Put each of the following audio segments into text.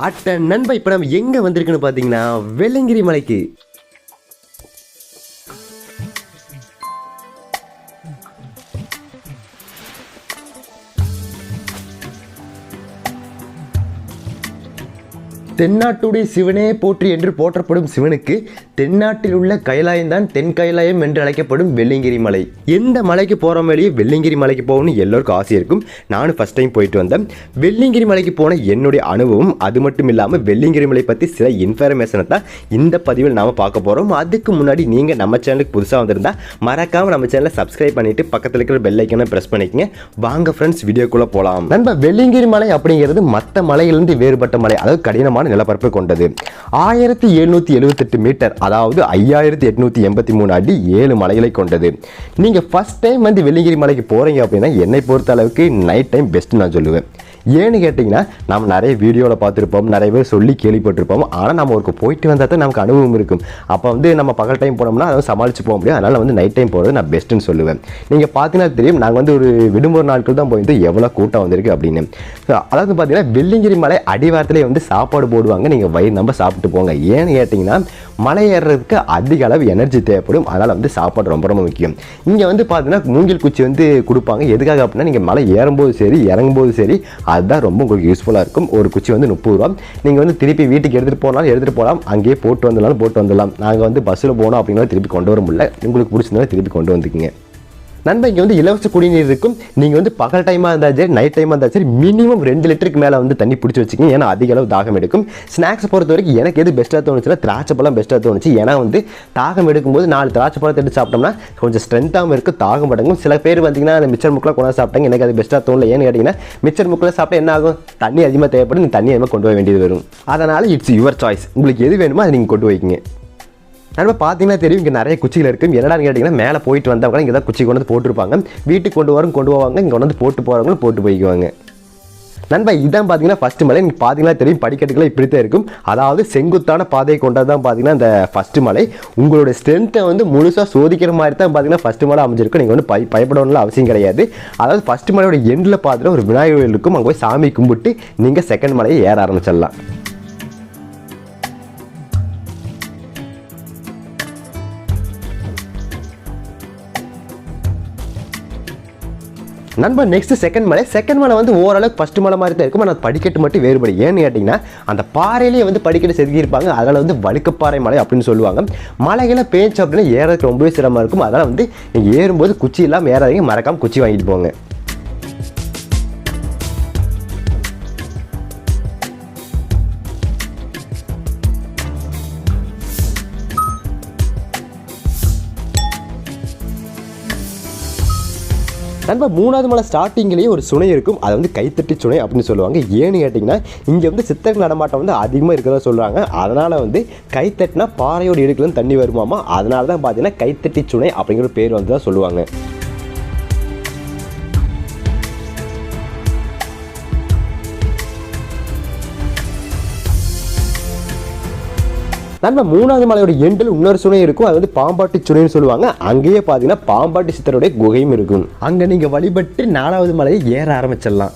அட்ட நண்பா இப்போ நம்ம எங்கே வந்திருக்குன்னு பார்த்தீங்கன்னா வெள்ளங்கிரி மலைக்கு. தென்னாட்டுடைய சிவனே போற்றி என்று போற்றப்படும் சிவனுக்கு தென்னாட்டில் உள்ள கைலாயம்தான் தென் கைலாயம் என்று அழைக்கப்படும் வெள்ளிங்கிரி மலை. எந்த மலைக்கு போகிற மேலேயே வெள்ளிங்கிரி மலைக்கு போகணும்னு எல்லோருக்கும் ஆசை இருக்கும். நானும் ஃபஸ்ட் டைம் போயிட்டு வந்தேன். வெள்ளிங்கிரி மலைக்கு போன என்னுடைய அனுபவம் அது மட்டும் இல்லாமல் வெள்ளிங்கிரி மலை பற்றி சில இன்ஃபர்மேஷனை தான் இந்த பதிவில் நாம் பார்க்க போகிறோம் அதுக்கு முன்னாடி நீங்கள் நம்ம சேனலுக்கு புதுசாக வந்திருந்தால் மறக்காமல் நம்ம சேனலை சப்ஸ்கிரைப் பண்ணிட்டு பக்கத்தில் இருக்கிற பெல் ஐக்கனை ப்ரெஸ் பண்ணிக்கங்க. வாங்க ஃப்ரெண்ட்ஸ் வீடியோக்குள்ளே போகலாம் நண்பா வெள்ளிங்கிரி மலை அப்படிங்கிறது மற்ற மலையிலிருந்து வேறுபட்ட மலை அதாவது கடினமான நிலப்பரப்பு கொண்டது. ஆயிரத்தி எழுநூற்றி எழுபத்தெட்டு மீட்டர் அதாவது ஐயாயிரத்தி எட்நூற்றி எண்பத்தி மூணு அடி ஏழு மலைகளை கொண்டது. நீங்கள் ஃபஸ்ட் டைம் வந்து வெள்ளிங்கிரி மலைக்கு போகிறீங்க அப்படின்னா என்னை பொறுத்த அளவுக்கு நைட் டைம் பெஸ்ட்டு நான் சொல்லுவேன். ஏன்னு கேட்டிங்கன்னா நம்ம நிறைய வீடியோவில் பார்த்துருப்போம் நிறைய பேர் சொல்லி கேள்விப்பட்டிருப்போம். ஆனால் நம்ம ஒரு போயிட்டு வந்தால் தான் நமக்கு அனுபவம் இருக்கும். அப்போ வந்து நம்ம பகல் டைம் போனோம்னா அதை சமாளித்து போக முடியும் அதனால் வந்து நைட் டைம் போகிறது நான் பெஸ்ட்டுன்னு சொல்லுவேன். நீங்கள் பார்த்தீங்கன்னா தெரியும் நாங்கள் வந்து ஒரு விடுமுறை நாட்கள் தான் போயிருந்து எவ்வளோ கூட்டம் வந்திருக்கு அப்படின்னு. அதாவது பார்த்தீங்கன்னா வெள்ளிங்கிரி மலை அடிவாரத்திலே வந்து சாப்பாடு போடுவாங்க. நீங்கள் வயிறு நம்ம சாப்பிட்டு போங்க. ஏன்னு கேட்டிங்கன்னா மலை ஏறுறதுக்கு அதிக அளவு எனர்ஜி தேவைப்படும். அதனால் வந்து சாப்பாடு ரொம்ப ரொம்ப முக்கியம். இங்கே வந்து பார்த்தீங்கன்னா மூங்கில் குச்சி வந்து கொடுப்பாங்க. எதுக்காக அப்படின்னா நீங்கள் மலை ஏறும்போது சரி இறங்கும்போது சரி அதுதான் ரொம்ப உங்களுக்கு யூஸ்ஃபுல்லாக இருக்கும். ஒரு குச்சி வந்து முப்பது ரூபா. நீங்கள் வந்து திருப்பி வீட்டுக்கு எடுத்துகிட்டு போனாலும் எடுத்துகிட்டு போகலாம். அங்கேயே போட்டு வந்தாலும் போட்டு வந்துடலாம். நாங்கள் வந்து பஸ்ஸில் போனோம் அப்படின்னாலும் திருப்பி கொண்டு வர முடியல. உங்களுக்கு பிடிச்சிருந்தாலும் திருப்பி கொண்டு வந்துக்குங்க. நண்பன் இங்கே வந்து இலவச குடிநீர் இருக்கும். நீங்கள் வந்து பகல் டைமாக இருந்தாலும் சரி நைட் டைமாக இருந்தாலும் சரி மினிமம் ரெண்டு லிட்டருக்கு மேலே வந்து தண்ணி பிடிச்சி வச்சுக்கோங்க. ஏன்னா அதிக அளவு தாகம் எடுக்கும். ஸ்நாக்ஸ் பொறுத்த வரைக்கும் எனக்கு எது பெஸ்ட்டாக தோணுச்சுன்னா திராட்சை பழம் பெஸ்ட்டாக தோணுச்சு. ஏன்னா வந்து தாகம் எடுக்கும்போது நாலு திராட்சை பழத்தை எடுத்து சாப்பிட்டோம்னா கொஞ்சம் ஸ்ட்ரென்த்தாகவும் இருக்கும் தாகம் அடங்கும். சில பேர் பார்த்தீங்கன்னா அந்த மிச்சர் முக்கில் கொண்டாந்து சாப்பிட்டாங்க. எனக்கு அது பெஸ்ட்டாக தோணல. ஏன்னு கேட்டிங்கன்னா மிச்சர் முக்கில் சாப்பிட்டா என்ன ஆகும்? தண்ணி அதிகமாக தேவைப்படும். நீங்கள் தண்ணி அதிகமாக கொண்டு போக வேண்டியது வரும். அதனால் இட்ஸ் யுவர் சாய்ஸ் உங்களுக்கு எது வேணுமோ அதை நீங்கள் கொண்டு வைக்கிங்க நண்பா பார்த்தீங்கன்னா தெரியும் இங்கே நிறைய குச்சிகள் இருக்கும் என்னடான்னு கேட்டிங்கன்னா மேலே போயிட்டு வந்தவங்க இங்கே தான் குச்சி கொண்டு வந்து போட்டிருப்பாங்க. வீட்டுக்கு கொண்டு வரும் கொண்டு போவாங்க இங்கே கொண்டு வந்து போட்டு போகிறவங்களும் போட்டு போய்க்குவாங்க. நண்பா இதான் பார்த்தீங்கன்னா ஃபஸ்ட்டு மலை. நீங்கள் பார்த்தீங்கன்னா தெரியும் படிக்கட்டுகளை இப்படி தான் இருக்கும். அதாவது செங்குத்தான பாதையை கொண்டது தான் பார்த்தீங்கன்னா இந்த ஃபஸ்ட்டு மலை உங்களோட ஸ்ட்ரென்த்தை வந்து முழுசாக சோதிக்கிற மாதிரி தான் பார்த்தீங்கன்னா ஃபஸ்ட்டு மலை அமைஞ்சிருக்கும். நீங்கள் வந்து பய பயப்படணும்னு அவசியம் கிடையாது. அதாவது ஃபஸ்ட்டு மலையோட எண்டில் பார்த்துட்டு ஒரு விநாயகர் இருக்கும். அங்கே போய் சாமி கும்பிட்டு நீங்கள் செகண்ட் மலையை ஏற ஆரம்பிச்சிடலாம். நண்பா நெக்ஸ்ட் செகண்ட் மலை. செகண்ட் மலை வந்து ஓரளவுக்கு ஃபர்ஸ்ட் மலை மாதிரி தான் இருக்கும்? ஆனால் படிக்கட்டு மட்டும் வேறுபடும் ஏன்னு கேட்டிங்கன்னா அந்த பாறையிலேயே வந்து படிக்கட்டு செதுக்கியிருப்பாங்க. அதனால் வந்து வழுக்கப்பாறை மலை அப்படின்னு சொல்லுவாங்க. மலைகளை பேச்சு அப்படின்னா ஏறதுக்கு ரொம்பவே சிரமமாக இருக்கும். அதனால் வந்து நீங்கள் ஏறும்போது குச்சி இல்லாமல் ஏறாதீங்க. மறக்காமல் குச்சி வாங்கிட்டு போங்க. நண்பா மூணாவது மலை ஸ்டார்டிங்லேயே ஒரு சுனை இருக்கும். அதை வந்து கைத்தட்டி சுனை அப்படின்னு சொல்லுவாங்க. ஏன்னு கேட்டிங்கன்னா இங்கே வந்து சித்தர்கள் நடமாட்டம் வந்து அதிகமாக இருக்கிறதா சொல்கிறாங்க அதனால் வந்து கைத்தட்டினா பாறையோட இடுக்கலன்னு தண்ணி வருமாமா அதனால தான் பார்த்தீங்கன்னா கைத்தட்டி சுனை அப்படிங்கிற பேர் வந்து தான் சொல்லுவாங்க. நண்பர் மூணாவது மலையோட எண்டில் இன்னொரு சுனை இருக்கும். அது வந்து பாம்பாட்டி சுனைன்னு சொல்லுவாங்க. அங்கேயே பார்த்தீங்கன்னா பாம்பாட்டி சித்தருடைய குகையும் இருக்கும். அங்கே நீங்கள் வழிபட்டு நாலாவது மலையை ஏற ஆரம்பிச்சிடலாம்.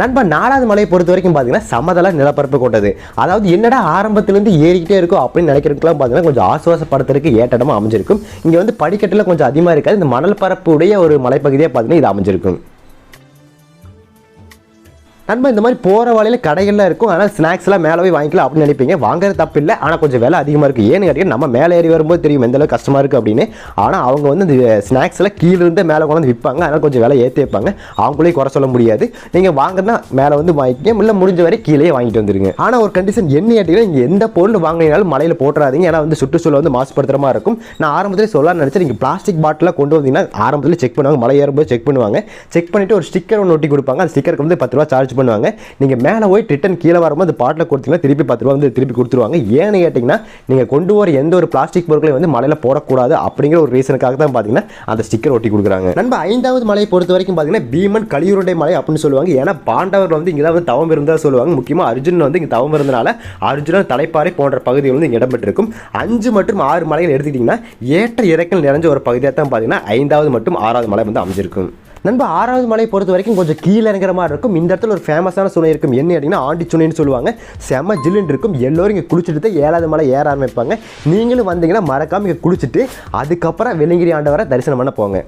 நண்பா நாலாவது மலையை பொறுத்த வரைக்கும் பார்த்தீங்கன்னா சமதள நிலப்பரப்பு கொண்டது. அதாவது என்னடா ஆரம்பத்திலேருந்து ஏறிக்கிட்டே இருக்கும் அப்படின்னு நினைக்கிறதுக்குலாம் பார்த்தீங்கன்னா கொஞ்சம் ஆசுவாசப்படுத்துறதுக்கு ஏற்றடமா அமைஞ்சிருக்கும். இங்கே வந்து படிக்கட்டில் கொஞ்சம் அதிகமாக இருக்காது. இந்த மணல் பரப்புடைய ஒரு மலைப்பகுதியாக பார்த்தீங்கன்னா இது அமைஞ்சிருக்கும். நண்பா இந்த மாதிரி போகிற வழியில் கடைகள்லாம் இருக்கும். ஆனால் ஸ்நாக்ஸ்லாம் மேலே போய் வாங்கிக்கலாம் அப்படின்னு நினைப்பீங்க. வாங்குறது தப்பு இல்லை ஆனால் கொஞ்சம் விலை அதிகமாக இருக்குது ஏன்னு கேட்டீங்கன்னா நம்ம மேலே ஏறி வரும்போது தெரியும் எந்த அளவுக்கு கஷ்டமாக இருக்குது அப்படின்னு. ஆனால் அவங்க வந்து இந்த ஸ்நாக்ஸ்லாம் கீழே இருந்து மேலே கொண்டு வந்து விற்பாங்க. அதனால் கொஞ்சம் விலை ஏற்றி வைப்பாங்க. அவங்களே குறை சொல்ல முடியாது. நீங்கள் வாங்கினா மேலே வந்து வாங்கிக்க இல்லை முடிஞ்ச வரை கீழே வாங்கிட்டு வந்துருங்க. ஆனால் ஒரு கண்டிஷன் என்ன கேட்டிங்கன்னா நீங்கள் எந்த பொருள் வாங்கினாலும் மலையில் போட்டுறாதீங்க. ஏன்னா வந்து சுற்றுச்சூழல் வந்து மாசுபடுத்துற மாதிரி இருக்கும். நான் ஆரம்பத்தில் சொல்லலாம்னு நினச்சேன். நீங்கள் பிளாஸ்டிக் பாட்டிலாக கொண்டு வந்தீங்கன்னா ஆரம்பத்தில் செக் பண்ணுவாங்க. மலை ஏறும்போது செக் பண்ணுவாங்க. செக் பண்ணிவிட்டு ஒரு ஸ்டிக்கர் ஒன்று ஒட்டி கொடுப்பாங்க. அந்த ஸ்டிக்கருக்கு வந்து பத்து ரூபா சார்ஜ் பண்ணுவாங்க. நீங்கள் மேலே போய் ரிட்டன் கீழே வரும்போது அந்த பாட்டில் கொடுத்தீங்கன்னா திருப்பி பத்து ரூபா வந்து திருப்பி கொடுத்துருவாங்க. ஏன்னு கேட்டிங்கன்னா நீங்கள் கொண்டு வர எந்த ஒரு பிளாஸ்டிக் பொருட்களையும் வந்து மலையில் போடக்கூடாது அப்படிங்கிற ஒரு ரீசனுக்காக தான் பார்த்தீங்கன்னா அந்த ஸ்டிக்கர் ஒட்டி கொடுக்குறாங்க. நம்ம ஐந்தாவது மலையை பொறுத்த வரைக்கும் பார்த்தீங்கன்னா பீமன் கலியுருண்டை மலை அப்படின்னு சொல்லுவாங்க. ஏன்னா பாண்டவர் வந்து இங்கே தான் வந்து தவம் இருந்தால் சொல்லுவாங்க. முக்கியமாக அர்ஜுன் வந்து இங்கே தவம் இருந்தனால அர்ஜுனன் தலைப்பாறை போன்ற பகுதிகள் வந்து இங்கே இடம்பெற்றிருக்கும். அஞ்சு மற்றும் ஆறு மலைகள் எடுத்துக்கிட்டிங்கன்னா ஏற்ற இறக்கல் நிறைஞ்ச ஒரு பகுதியாக தான் பார்த்தீங்கன்னா ஐந்தாவது மற்றும் ஆறாவது மலை வந்து அமைஞ்சிருக்கும். நண்பா ஆறாவது மலையை பொறுத்த வரைக்கும் கொஞ்சம் கீழே இறங்குற மாதிரி இருக்கும். இந்த இடத்துல ஒரு ஃபேமஸான சுனை இருக்கும். என்ன அப்படின்னா ஆண்டி சுனைன்னு சொல்லுவாங்க. செம்ம ஜில்லுன்னு இருக்கும். எல்லோரும் இங்கே குளிச்சுட்டு தான் ஏழாவது மலை ஏற ஆரம்பிப்பாங்க. நீங்களும் வந்தீங்கன்னா மறக்காம இங்கே குளிச்சுட்டு அதுக்கப்புறம் வெள்ளிங்கிரி ஆண்டவரை தரிசனம் பண்ண போங்க.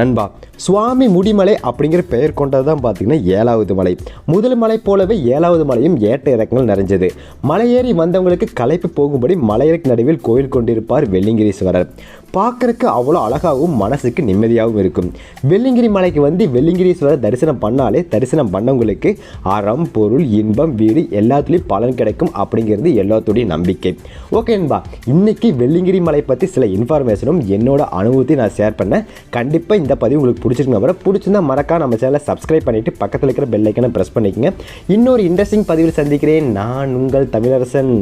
நண்பா சுவாமி முடிமலை அப்படிங்கிற பெயர் கொண்டது தான் பார்த்தீங்கன்னா ஏழாவது மலை. முதல் மலை போலவே ஏழாவது மலையும் ஏற்ற இறக்கங்கள் நிறைஞ்சது. மலையேறி வந்தவங்களுக்கு களைப்பு போகும்படி மலையருக்கு நடுவில் கோயில் கொண்டிருப்பார் வெள்ளிங்கிரீஸ்வரர் பார்க்கறக்கு அவ்வளோ அழகாகவும் மனசுக்கு நிம்மதியாகவும் இருக்கும். வெள்ளிங்கிரி மலைக்கு வந்து வெள்ளிங்கிரீஸ்வரர் தரிசனம் பண்ணாலே தரிசனம் பண்ணவங்களுக்கு அறம் பொருள் இன்பம் வீடு எல்லாத்துலேயும் பலன் கிடைக்கும் அப்படிங்கிறது எல்லாத்துடைய நம்பிக்கை. ஓகே நண்பா இன்னைக்கு வெள்ளிங்கிரி மலை பற்றி சில இன்ஃபர்மேஷனும் என்னோட அனுபவத்தையும் நான் ஷேர் பண்ணேன். கண்டிப்பாக இந்த பதிவு உங்களுக்கு பிடிச்சிருங்க அப்புறம் பிடிச்சிருந்தா மறக்காம நம்ம சேனலை சப்ஸ்கிரைப் பண்ணிவிட்டு பக்கத்தில் இருக்கிற பெல் ஐக்கனை ப்ரெஸ் பண்ணிக்கோங்க. இன்னொரு இன்ட்ரெஸ்டிங் பதிவில் சந்திக்கிறேன். நான் உங்கள் தமிழரசன்.